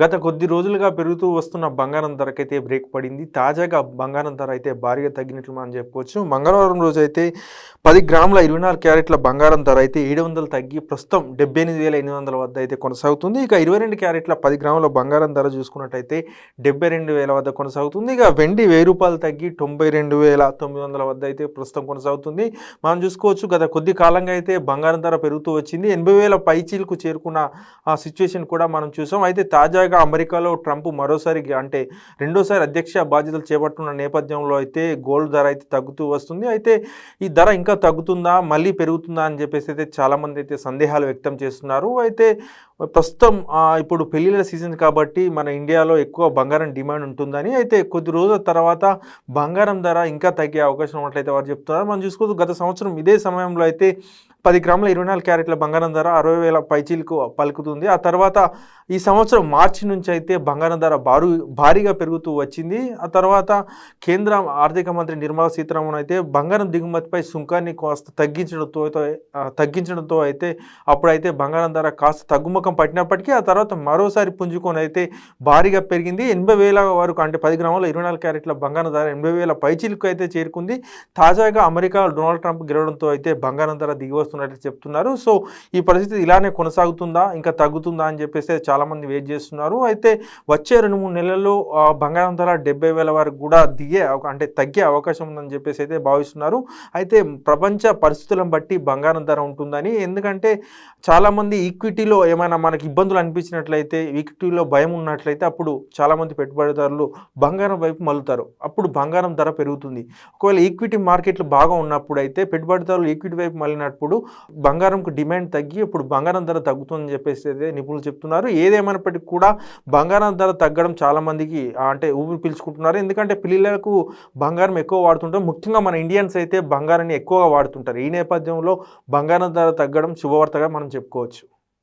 గత కొద్ది రోజులుగా పెరుగుతూ వస్తున్న బంగారం ధరకైతే బ్రేక్ పడింది. తాజాగా బంగారం ధర అయితే భారీగా తగ్గినట్లు మనం చెప్పుకోవచ్చు. మంగళవారం రోజు అయితే పది గ్రాముల ఇరవై నాలుగు క్యారెట్ల బంగారం ధర అయితే ఏడు వందలు తగ్గి ప్రస్తుతం డెబ్బై ఎనిమిది వేల ఎనిమిది వందల వద్ద అయితే కొనసాగుతుంది. ఇక ఇరవై రెండు క్యారెట్ల పది గ్రాముల బంగారం ధర చూసుకున్నట్టయితే డెబ్బై రెండు వేల వద్ద కొనసాగుతుంది. ఇక వెండి వెయ్యి రూపాయలు తగ్గి తొంభై రెండు వేల తొమ్మిది వందల వద్ద అయితే ప్రస్తుతం కొనసాగుతుంది. మనం చూసుకోవచ్చు గత కొద్ది కాలంగా అయితే బంగారం ధర పెరుగుతూ వచ్చింది. ఎనభై వేల పైచీలకు చేరుకున్న ఆ సిచ్యువేషన్ కూడా మనం చూసాం. అయితే తాజాగా అమెరికాలో ట్రంప్ మరోసారి అంటే రెండోసారి అధ్యక్ష బాధ్యతలు చేపట్టున్న నేపథ్యంలో అయితే గోల్డ్ ధర అయితే తగ్గుతూ వస్తుంది. అయితే ఈ ధర ఇంకా తగ్గుతుందా మళ్ళీ పెరుగుతుందా అని చెప్పేసి అయితే చాలామంది అయితే సందేహాలు వ్యక్తం చేస్తున్నారు. అయితే ప్రస్తుతం ఇప్పుడు పెళ్ళిళ్ళ సీజన్ కాబట్టి మన ఇండియాలో ఎక్కువ బంగారం డిమాండ్ ఉంటుందని అయితే కొద్ది రోజుల తర్వాత బంగారం ధర ఇంకా తగ్గే అవకాశం ఉన్నట్లయితే వారు చెప్తున్నారు. మనం చూసుకోవచ్చు గత సంవత్సరం ఇదే సమయంలో అయితే పది గ్రాముల ఇరవై నాలుగు క్యారెట్ల బంగారం ధర అరవై వేల పైచీలకు పలుకుతుంది. ఆ తర్వాత ఈ సంవత్సరం మార్చి నుంచి అయితే బంగారం ధర భారు భారీగా పెరుగుతూ వచ్చింది. ఆ తర్వాత కేంద్ర ఆర్థిక మంత్రి నిర్మలా సీతారామన్ అయితే బంగారం దిగుమతిపై సుంకాన్ని కాస్త తగ్గించడంతో తగ్గించడంతో అయితే అప్పుడైతే బంగారం ధర కాస్త తగ్గుముఖం పట్టినప్పటికీ ఆ తర్వాత మరోసారి పుంజుకొని అయితే భారీగా పెరిగింది. ఎనభై వేల వరకు అంటే పది గ్రాముల ఇరవై నాలుగు క్యారెట్ల బంగారం ధర ఎనభై వేల పైచీలకు అయితే చేరుకుంది. తాజాగా అమెరికా డొనాల్డ్ ట్రంప్ గెలవడంతో అయితే బంగారం ధర దిగి చేస్తున్నట్లు చెప్తున్నారు. సో ఈ పరిస్థితి ఇలానే కొనసాగుతుందా? ఇంకా తగ్గుతుందా? అని చెప్పేసి చాలామంది వెయిట్ చేస్తున్నారు. అయితే వచ్చే రెండు మూడు నెలల్లో బంగారం ధర డెబ్బై వేల వరకు కూడా దిగే అంటే తగ్గే అవకాశం ఉందని చెప్పేసి అయితే భావిస్తున్నారు. అయితే ప్రపంచ పరిస్థితులను బట్టి బంగారం ధర ఉంటుందని. ఎందుకంటే చాలామంది ఈక్విటీలో ఏమైనా మనకి ఇబ్బందులు అనిపించినట్లయితే ఈక్విటీలో భయం ఉన్నట్లయితే అప్పుడు చాలామంది పెట్టుబడిదారులు బంగారం వైపు మలుతారు అప్పుడు బంగారం ధర పెరుగుతుంది. ఒకవేళ ఈక్విటీ మార్కెట్లు బాగా ఉన్నప్పుడు అయితే పెట్టుబడిదారులు ఈక్విటీ వైపు మళ్ళినప్పుడు బంగారంకు డిమాండ్ తగ్గి ఇప్పుడు బంగారం ధర తగ్గుతుందని చెప్పేసి అయితే నిపుణులు చెప్తున్నారు. ఏదేమైనప్పటికీ కూడా బంగారం ధర తగ్గడం చాలామందికి అంటే ఊపిరి పీల్చుకుంటున్నారు. ఎందుకంటే పిల్లలకు బంగారం ఎక్కువ వాడుతుంటారు ముఖ్యంగా మన ఇండియన్స్ అయితే బంగారాన్ని ఎక్కువగా వాడుతుంటారు. ఈ నేపథ్యంలో బంగారం ధర తగ్గడం శుభవార్తగా మనం చెప్పుకోవచ్చు.